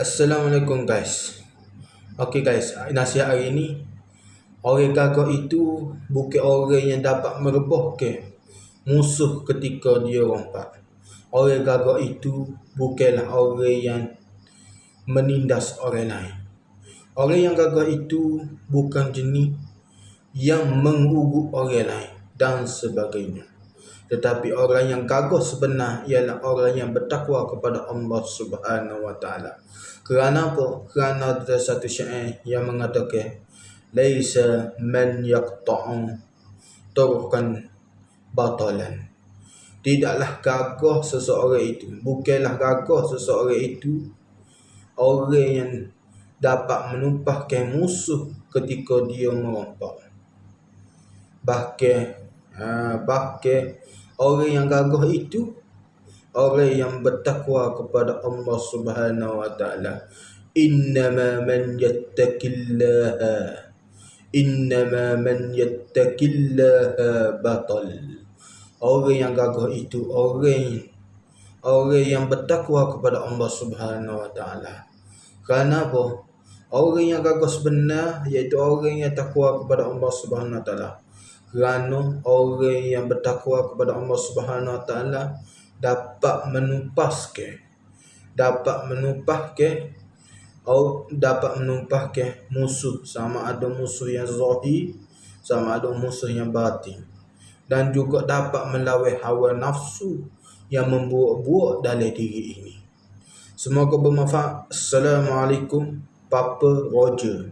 Assalamualaikum guys. Okey guys, nasihat hari ni orang gagak itu bukan orang yang dapat merebahkan musuh ketika dia rompak. Orang gagak itu bukanlah orang yang menindas orang lain. Orang yang gagak itu bukan jenis yang mengurut orang lain dan sebagainya. Tetapi orang yang gagah sebenar ialah orang yang bertakwa kepada Allah Subhanahu Wa Taala. Kerana apa? Kerana ada satu syair yang mengatakan laisa man yaqta'u turkan batalan. Tidaklah gagah seseorang itu, bukanlah gagah seseorang itu orang yang dapat menumpahkan musuh ketika dia merompak. Bahkan uh, bahkan orang yang gagah itu orang yang bertakwa kepada Allah Subhanahu wa taala. Innama man yattaqillaha innama man yattaqillaha batal. Orang yang gagah itu orang orang yang bertakwa kepada Allah Subhanahu wa taala. Kerana apa? Orang yang gagah sebenar iaitu orang yang takwa kepada Allah Subhanahu wa taala kerana orang yang bertakwa kepada Allah Subhanahu Wa Taala dapat menumpaskan dapat menumpahkan atau dapat menumpahkan musuh sama ada musuh yang zahir sama ada musuh yang batin dan juga dapat melawan hawa nafsu yang membuat-buat dalam diri ini. Semoga bermanfaat. Assalamualaikum. Papa Roger.